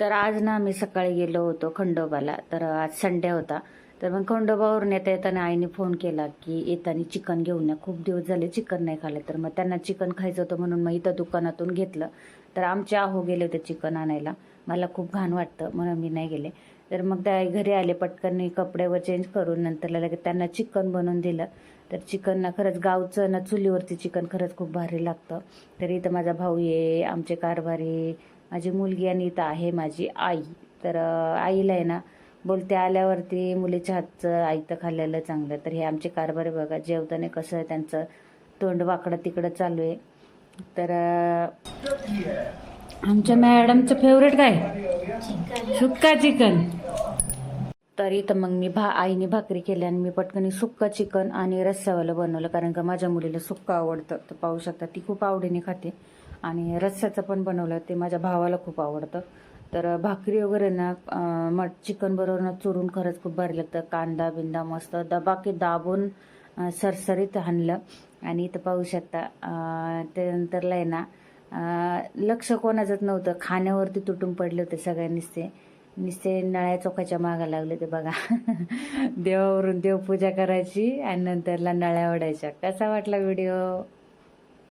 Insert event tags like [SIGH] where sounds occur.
तर आज ना आम्ही सकाळी गेलो होतो खंडोबाला. तर आज संडे होता. तर मग खंडोबावरून येता येताना आईने फोन केला की येताना चिकन घेऊन या. खूप दिवस झाले चिकन नाही खाल्लं. तर मग त्यांना चिकन खायचं होतं म्हणून मग इथं दुकानातून घेतलं. तर आमचे आहो गेले होते चिकन आणायला. मला खूप घाण वाटतं म्हणून मी नाही गेले. तर मग त्या घरी आले पटकन कपड्यावर चेंज करून नंतर लगेच त्यांना चिकन बनवून दिलं. तर चिकन ना खरंच गावचं ना चुलीवरती चिकन खरंच खूप भारी लागतं. तर इथं माझा भाऊ ये आमचे कारभारी माझी मुलगी आणि इथं आहे माझी आई. तर आईला आहे ना बोलते आल्यावरती मुलीच्या हातचं आईतं खाल्लेलं चांगलं. तर हे आमचे कारभार बघा जेवताना कसं आहे त्यांचं तोंड वाकडं तिकडं चालू आहे. तर आमच्या मॅडमचं फेवरेट काय? सुक्का चिकन. तर इथं मग मी भा आईने भाकरी केली आणि मी पटकन सुक्का चिकन आणि रस्सावालं बनवलं. कारण का माझ्या मुलीला सुक्का आवडतं. तर पाहू शकता ती खूप आवडीने खाते. आणि रस्साचं पण बनवलं ते माझ्या भावाला खूप आवडतं. तर भाकरी वगैरे ना मट मग चिकन बरोबर ना चुरून खरंच खूप भारी लागतं. कांदा बिंदा मस्त दबाकी दाबून सरसरीत हाणलं आणि इथं पाहू शकता त्यानंतरला आहे ना लक्ष कोणाचंच नव्हतं. खाण्यावरती तुटून पडले होते सगळ्यांनीच ते निस्ते नळ्या चोखाच्या मागा लागले ते बघा. [LAUGHS] देवावरून देवपूजा करायची आणि नंतरला नळ्या ओढायच्या. कसा वाटला व्हिडिओ?